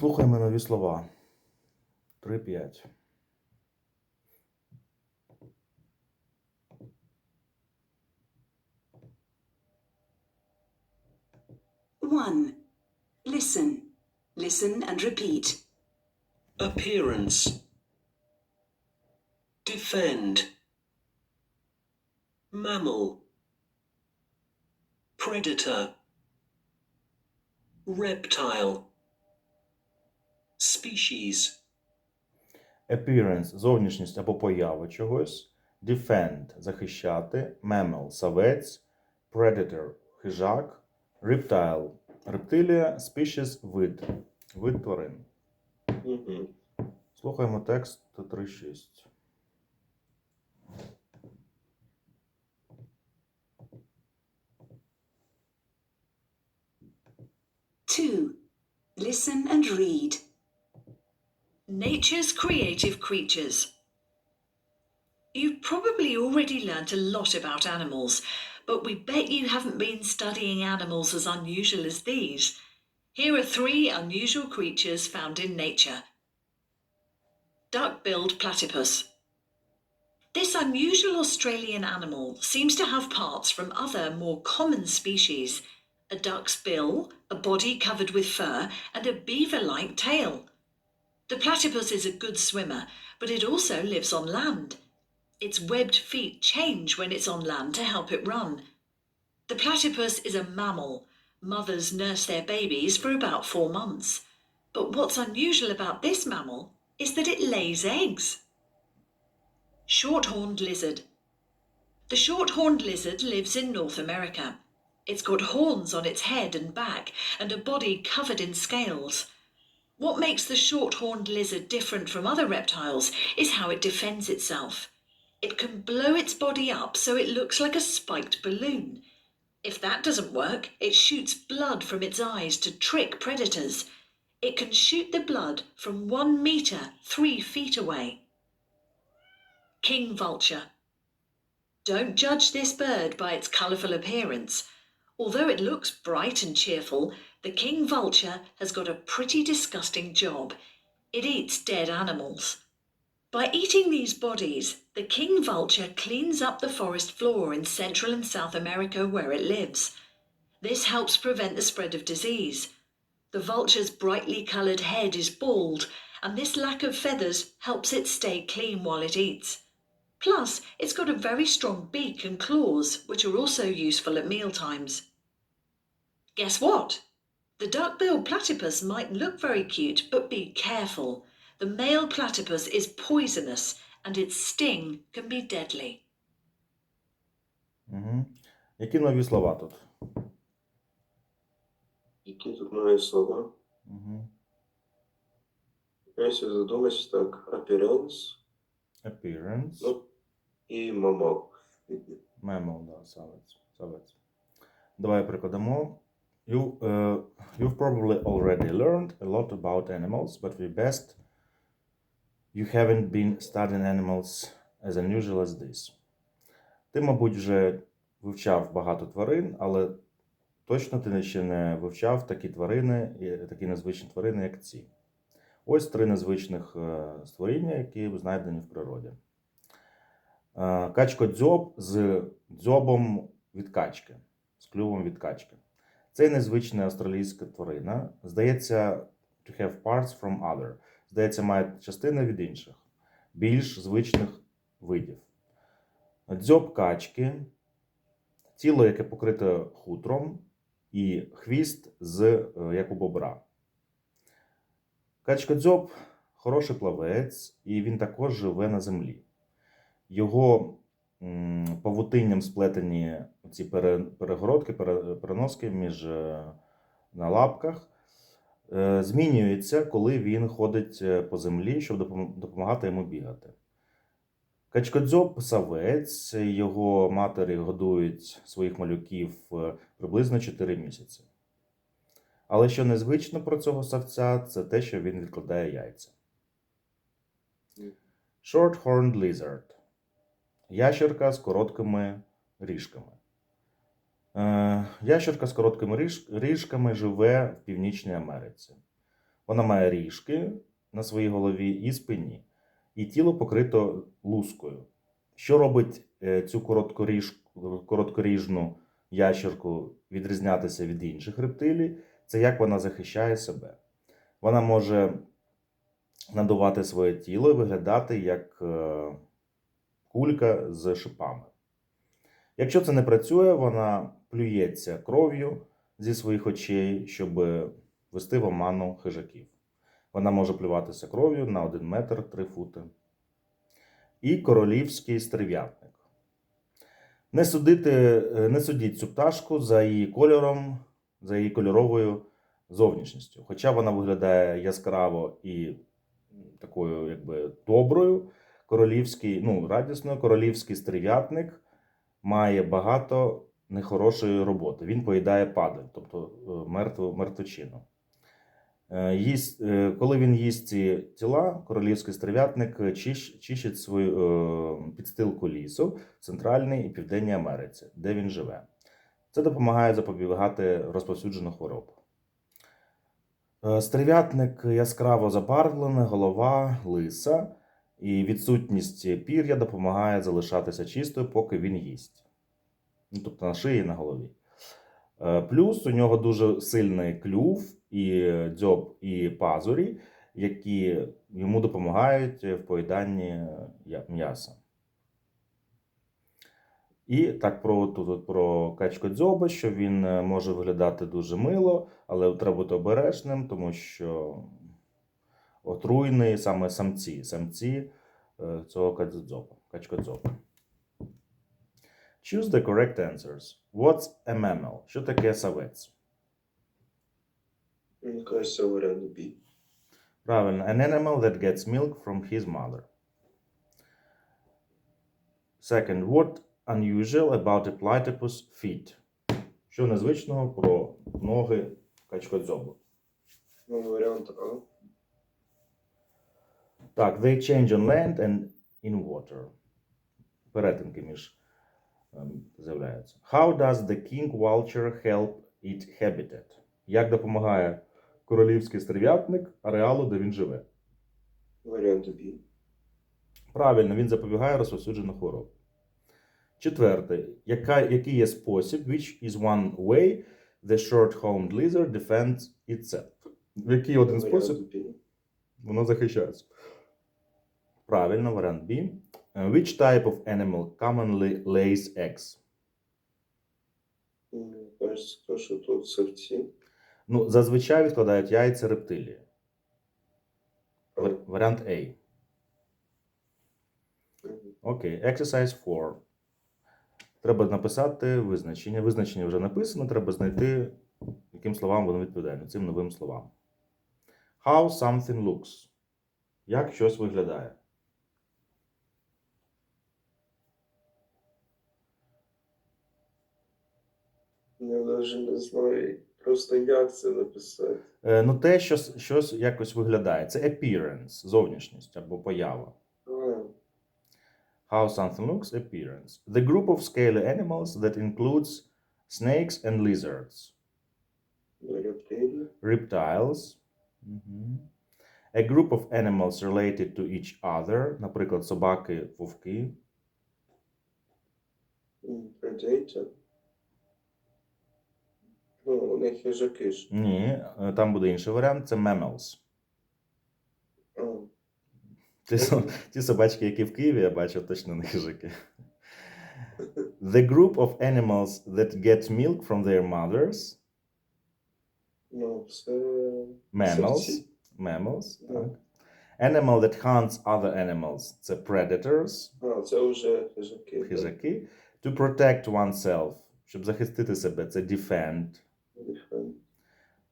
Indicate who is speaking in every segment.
Speaker 1: Слухаємо нові слова. 3-5.
Speaker 2: One. Listen. Listen and repeat.
Speaker 3: appearance, defend, mammal, predator, reptile, Species,
Speaker 1: Appearance – зовнішність або поява чогось. Defend – захищати. Mammal – савець. Predator – хижак. Reptile – рептилія. Species – вид. Вид тварин. Слухаємо текст 3.6.
Speaker 2: Two. Listen and read.
Speaker 4: Nature's creative creatures. You've probably already learnt a lot about animals, but we bet you haven't been studying animals as unusual as these. Here are three unusual creatures found in nature. Duck-billed platypus. This unusual Australian animal seems to have parts from other more common species a duck's bill, a body covered with fur, and a beaver like tail. The platypus is a good swimmer, but it also lives on land. Its webbed feet change when it's on land to help it run. The platypus is a mammal. Mothers nurse their babies for about four months. But what's unusual about this mammal is that it lays eggs. Short-horned lizard. The short-horned lizard lives in North America. It's got horns on its head and back and a body covered in scales. What makes the short-horned lizard different from other reptiles is how it defends itself. It can blow its body up so it looks like a spiked balloon. If that doesn't work, it shoots blood from its eyes to trick predators. It can shoot the blood from one meter, three feet away. King vulture. Don't judge this bird by its colourful appearance. Although it looks bright and cheerful, the king vulture has got a pretty disgusting job. It eats dead animals. By eating these bodies, the king vulture cleans up the forest floor in Central and South America where it lives. This helps prevent the spread of disease. The vulture's brightly coloured head is bald, and this lack of feathers helps it stay clean while it eats. Plus, it's got a very strong beak and claws, which are also useful at mealtimes. Guess what? The duck-billed platypus might look very cute, but be careful. The male platypus is poisonous, and its sting can be deadly.
Speaker 1: Угу. Які нові слова тут?
Speaker 5: Які тут нові слова?
Speaker 1: Угу.
Speaker 5: Якщо задуматись, так, appearance,
Speaker 1: Appearance.
Speaker 5: ну, і mammal.
Speaker 1: Mammal, да, савець. савець. Давай прикладемо. You, uh, you've probably already learned a lot about animals, but we best you haven't been studying animals as unusual as this. Ти, мабуть, вже вивчав багато тварин, але точно ти ще не вивчав такі тварини, такі незвичні тварини, як ці. Ось три незвичних е, створіння, які знайдені в природі. Е, Качко-дзьоб з дзьобом від качки, з клювом від качки. Це незвична австралійська тварина. Здається, to have parts from other. Здається, має частини від інших, більш звичних видів. Дзьоб качки, тіло, яке покрите хутром, і хвіст, з, е, як у бобра. Качкодзьоб хороший плавець, і він також живе на землі. Його павутинням сплетені ці перегородки, переноски між е, на лапках. е, Змінюється, коли він ходить е, по землі, щоб допомагати йому бігати. Качкодзьоб савець, його матері годують своїх малюків приблизно 4 місяці. Але що незвично про цього савця, це те, що він відкладає яйця. Short-horned lizard. Ящерка з короткими ріжками. Е, ящерка з короткими ріж- ріжками живе в Північній Америці. Вона має ріжки на своїй голові і спині, і тіло покрито лускою. Що робить е, цю короткоріж, короткоріжну ящерку відрізнятися від інших рептилій? Це як вона захищає себе. Вона може надувати своє тіло і виглядати як е, кулька з шипами. Якщо це не працює, вона плюється кров'ю зі своїх очей, щоб вести в оману хижаків. Вона може плюватися кров'ю на 1 метр 3 фути. І королівський стерв'ятник. Не, судити, е, не судіть цю пташку за її кольором, за її кольоровою зовнішністю. Хоча вона виглядає яскраво і такою, якби доброю, королівський, ну, радісною, королівський стерв'ятник має багато нехорошої роботи. Він поїдає падаль, тобто е, мертву мертвечину. Е, Їсть, е, коли він їсть ці тіла, королівський стерв'ятник чищ, чищить свою підстилку лісу в Центральній і Південній Америці, де він живе. Це допомагає запобігати розповсюджених хвороб. Стерв'ятник яскраво забарвлений, голова лиса, і відсутність пір'я допомагає залишатися чистою, поки він їсть. Ну, тобто на шиї і на голові. Е, Плюс у нього дуже сильний клюв, і дзьоб, і пазурі, які йому допомагають в поїданні м'яса. І так про, тут, про качкодзьоба, що він е, може виглядати дуже мило, але треба бути обережним, тому що отруйний саме самці, самці е, цього качкодзьоба. качкодзьоба. Choose the correct answers. What's a mammal? Що таке савець?
Speaker 5: Мені кажеться, варіант B.
Speaker 1: Правильно, an animal that gets milk from his mother. Second, what unusual about a platypus feet? Що незвичного про ноги качкодзьобу?
Speaker 5: Ну, варіант А.
Speaker 1: Так, they change on land and in water. Перетинки між ем, з'являються. How does the king vulture help it habitat? Як допомагає королівський стерв'ятник ареалу, де він живе?
Speaker 5: Варіант B.
Speaker 1: Правильно, він запобігає розповсюджених хвороб. Четверте, яка, який є спосіб, which is one way the short-homed lizard defends itself? В який один спосіб воно захищається? Правильно, варіант B. Uh, Which type of animal commonly lays eggs?
Speaker 5: Кажеться, що тут савці.
Speaker 1: Ну, зазвичай відкладають яйця рептилії. Варіант A. Окей, exercise 4. Треба написати визначення. Визначення вже написано, треба знайти, яким словам воно відповідає, цим новим словам. How something looks. Як щось виглядає.
Speaker 5: Я навіть не знаю, просто як це написати.
Speaker 1: Е, ну, те, що щось якось виглядає. Це appearance, зовнішність або поява. How something looks, appearance. The group of scaly animals that includes snakes and lizards.
Speaker 5: рептилії.
Speaker 1: reptiles. Мгм. A group of animals related to each other, наприклад, собаки, вовки.
Speaker 5: Predator. Ну, у них хижаки ж.
Speaker 1: Ні, е, там буде інший варіант це mammals.
Speaker 5: А,
Speaker 1: Ті, ті собачки, які в Києві, я бачив, точно не хижаки. The group of animals that get milk from their mothers.
Speaker 5: ну, це...
Speaker 1: Mammals. Mammals.
Speaker 5: Да.
Speaker 1: Так. Animal that hunts other animals. Це predators.
Speaker 5: А, це вже хижаки.
Speaker 1: Хижаки. To protect oneself. Щоб захистити себе, це defend.
Speaker 5: Defend.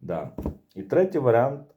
Speaker 1: Да. І третій варіант